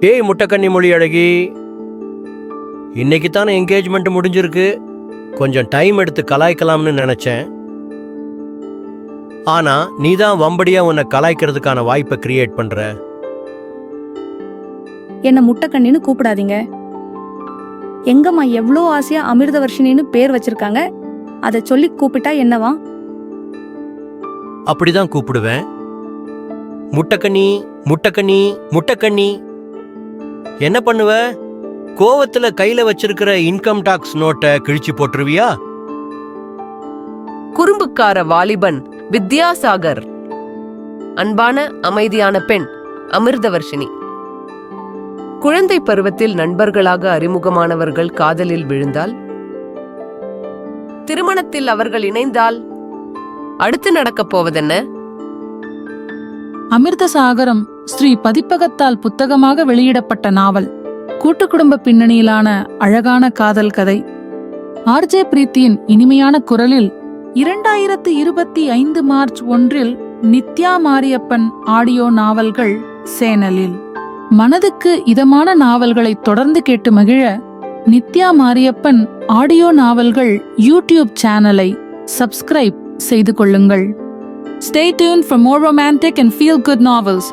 ஏய் முட்டைக்கண்ணி மொழி அழகி. இன்னைக்கு தானே என்கேஜ்மெண்ட் முடிஞ்சிருக்கு. கொஞ்சம் டைம் எடுத்து கலாய்க்கலாம்னு நினைச்சேன். ஆனா நீ தான் வம்படியா உன்னை கலாய்க்கிறதுக்கான வாய்ப்பை கிரியேட் பண்ற. என்ன முட்டைக்கண்ணின்னு கூப்பிடாதீங்க. எங்கம்மா எவ்வளோ ஆசையா அமிர்தவர்ஷினின்னு பேர் வச்சிருக்காங்க. அதை சொல்லி கூப்பிட்டா என்னவா? அப்படிதான் கூப்பிடுவேன். முட்டைக்கண்ணி முட்டைக்கண்ணி முட்டைக்கண்ணி. என்ன பண்ணுவ? கோவத்துல கையில வச்சிருக்கிற இன்கம் டாக்ஸ் நோட்டை கிழிச்சு போட்டுருவியா? குறும்புக்கார வாலிபன் வித்யாசாகர். அன்பான அமைதியான பெண் அமிர்தவர்ஷினி. குழந்தை பருவத்தில் நண்பர்களாக அறிமுகமானவர்கள் காதலில் விழுந்தால்? திருமணத்தில் அவர்கள் இணைந்தால்? அடுத்து நடக்கப் போவதென்ன? அமிர்தசாகரம் ஸ்ரீ பதிப்பகத்தால் புத்தகமாக வெளியிடப்பட்ட நாவல். கூட்டு குடும்ப பின்னணியிலான அழகான காதல் கதை. ஆர்ஜே பிரீத்தியின் இனிமையான குரலில் இரண்டாயிரத்து இருபத்தி ஐந்து மார்ச் ஒன்றில் நித்யா மாரியப்பன் ஆடியோ நாவல்கள் சேனலில். மனதுக்கு இதமான நாவல்களை தொடர்ந்து கேட்டு மகிழ நித்யா மாரியப்பன் ஆடியோ நாவல்கள் யூடியூப் சேனலை சப்ஸ்கிரைப் செய்து கொள்ளுங்கள். Stay tuned for more romantic and feel good novels.